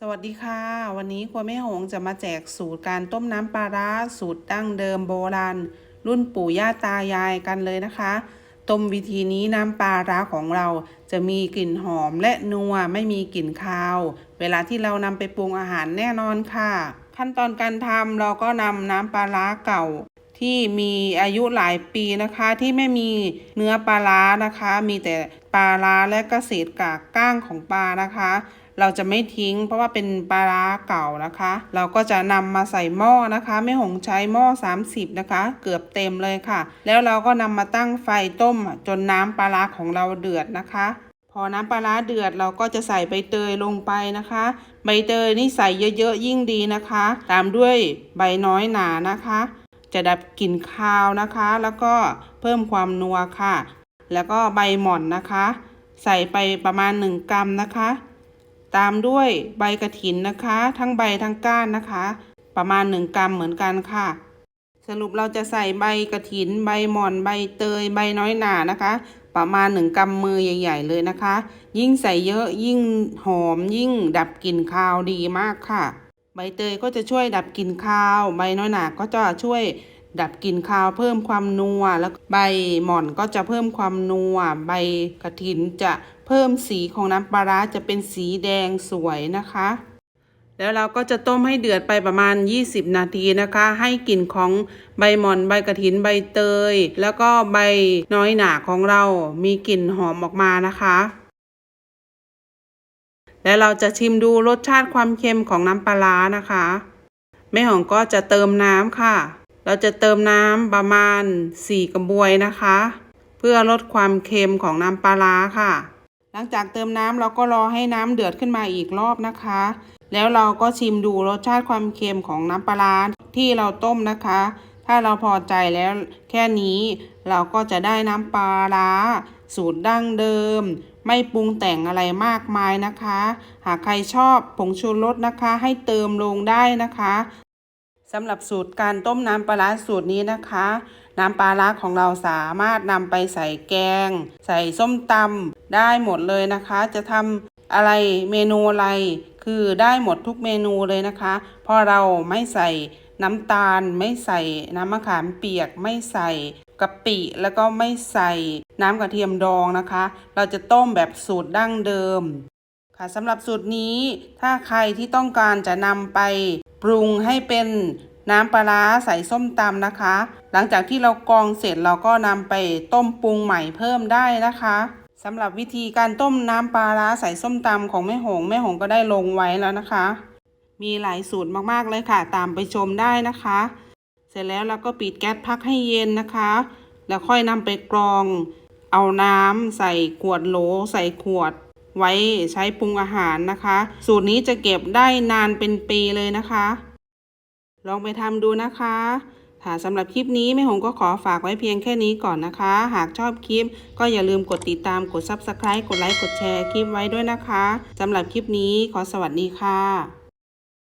สวัสดีค่ะ วันนี้ครัวแม่หงจะมาแจกสูตรการต้มน้ำปลาร้าสูตรดั้งเดิมโบราณ รุ่นปู่ย่าตายายกันเลยนะคะ ต้มวิธีนี้น้ำปลาร้าของเราจะมีกลิ่นหอมและนัวไม่มีกลิ่นคาว เวลาที่เรานำไปปรุงอาหารแน่นอนค่ะ ขั้นตอนการทำเราก็นำน้ำปลาร้าเก่า ที่มีอายุหลายปีนะคะที่ไม่มีเนื้อปลาร้านะคะ มีแต่ ปลาร้าและก็เศษกากก้างของปลานะคะ เราจะไม่ทิ้งเพราะว่าเป็นปลาร้าเก่านะคะ เราก็จะนำมาใส่หม้อนะคะแม่หงใช้หม้อ 30 นะคะ เกือบเต็มเลยค่ะ แล้วเราก็นำมาตั้งไฟต้มจนน้ำปลาร้าของเราเดือดนะคะพอน้ำปลาร้าเดือดเราก็จะใส่ใบเตยลงไปนะคะ ใบเตยนี่ใส่เยอะๆยิ่งดีนะคะ ตามด้วยใบน้อยหนานะคะ จะดับกลิ่นคาวนะคะ แล้วก็เพิ่มความนัวค่ะ แล้วก็ใบหม่อนนะคะ ใส่ไปประมาณ 1 กรัมนะคะ ตามด้วยใบกระถินนะคะ ทั้งใบทั้งก้านนะคะ ประมาณ 1 กรัมเหมือนกันค่ะ สรุปเราจะใส่ใบกระถิน ใบหม่อน ใบเตย ใบน้อยหนานะคะ ประมาณ 1กำมือใหญ่ ๆ เลยนะคะ ยิ่งใส่เยอะยิ่งหอมยิ่งดับกลิ่นคาวดีมากค่ะ ใบเตยก็จะช่วยดับกลิ่นคาว ใบน้อยหนาก็จะช่วย ดับกลิ่นคาวเพิ่มความนัว แล้วใบหม่อนก็จะเพิ่มความนัว ใบกระถินจะเพิ่มสีของน้ำปลาร้าจะเป็นสีแดงสวยนะคะ แล้วเราก็จะต้มให้เดือดไปประมาณ 20 นาทีนะคะ ให้กลิ่นของใบหม่อน ใบกระถิน ใบเตย แล้วก็ใบน้อยหนาของเรา มีกลิ่นหอมออกมานะคะแล้วเราจะชิมดูรสชาติความเค็มของน้ำปลาร้านะคะ แม่หองก็จะเติมน้ำค่ะ เราจะเติมน้ำประมาณ 4 กระบวยนะคะ เพื่อลดความเค็มของน้ำปลาร้าค่ะ หลังจากเติมน้ำเราก็รอให้น้ำเดือดขึ้นมาอีกรอบนะคะ แล้วเราก็ชิมดูรสชาติความเค็มของน้ำปลาร้าที่เราต้มนะคะ ถ้าเราพอใจแล้วแค่นี้เราก็จะได้น้ำปลาร้าสูตรดั้งเดิม ไม่ปรุงแต่งอะไรมากมายนะคะ หากใครชอบผงชูรสนะคะ ให้เติมลงได้นะคะ สำหรับสูตรการต้มน้ำปลาร้าสูตรนี้นะคะ น้ำปลาร้าของเราสามารถนำไปใส่แกง ใส่ส้มตำได้หมดเลยนะคะ จะทำอะไรเมนูอะไร คือได้หมดทุกเมนูเลยนะคะเพราะเราไม่ใส่น้ำตาล ไม่ใส่น้ำมะขามเปียกไม่ใส่กะปิแล้วก็ไม่ใส่น้ำกระเทียมดองนะคะ เราจะต้มแบบสูตรดั้งเดิม ค่ะสำหรับสูตรนี้ถ้าใครที่ต้องการจะนำไป ปรุงให้เป็นน้ำปลาร้าใส่ส้มตำนะคะ หลังจากที่เรากรองเสร็จเราก็นำไปต้มปรุงใหม่เพิ่มได้นะคะสำหรับวิธีการต้มน้ำปลาร้าใส่ส้มตำของแม่หงแม่หงก็ได้ลงไว้แล้วนะคะ มีหลายสูตรมากๆเลยค่ะ ตามไปชมได้นะคะ เสร็จแล้วเราก็ปิดแก๊สพักให้เย็นนะคะ แล้วค่อยนำไปกรอง เอาน้ำใส่ขวดโหลใส่ขวด ไว้ใช้ปรุงอาหารนะคะ สูตรนี้จะเก็บได้นานเป็นปีเลยนะคะ ลองไปทำดูนะคะค่ะสำหรับคลิปนี้แม่หงก็ขอฝากไว้เพียงแค่นี้ก่อนนะคะ หากชอบคลิป ก็อย่าลืมกดติดตามกด Subscribe กดไลค์กดแชร์คลิปไว้ด้วยนะคะสำหรับคลิปนี้ขอสวัสดีค่ะ